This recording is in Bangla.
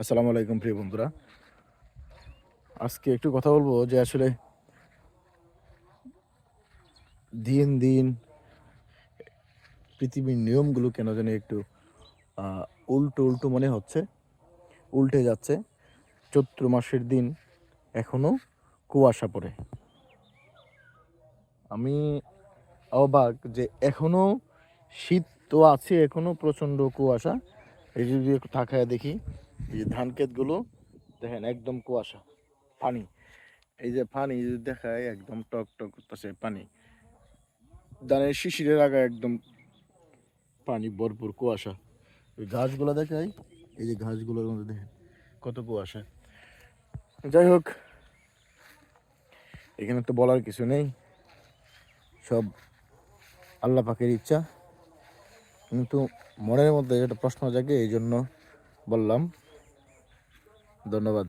আসসালামু আলাইকুম প্রিয় বন্ধুরা। আজকে একটু কথা বলব যে আসলে দিন দিন পৃথিবীর নিয়মগুলো কেন জানি একটু উল্টো উল্টো মনে হচ্ছে, উল্টে যাচ্ছে। চৈত্র মাসের দিন এখনও কুয়াশা পড়ে। আমি অবাক যে এখনও শীত তো আছে, এখনও প্রচণ্ড কুয়াশা। এই যদি তাকায় দেখি এই যে ধান ক্ষেতগুলো দেখেন, একদম কুয়াশা, পানি। এই যে পানি দেখায়, একদম টক টক করতেছে পানি। ধানের শিশিরের আগে একদম পানি ভরপুর কুয়াশা। ওই ঘাসগুলো দেখাই, এই যে ঘাসগুলোর মধ্যে দেখেন কত কুয়াশা। যাই হোক, এখানে তো বলার কিছু নেই। সব আল্লাহ পাকের ইচ্ছা। কিন্তু মনের মধ্যে একটা প্রশ্ন জাগে, এই জন্য বললাম ধন্যবাদ।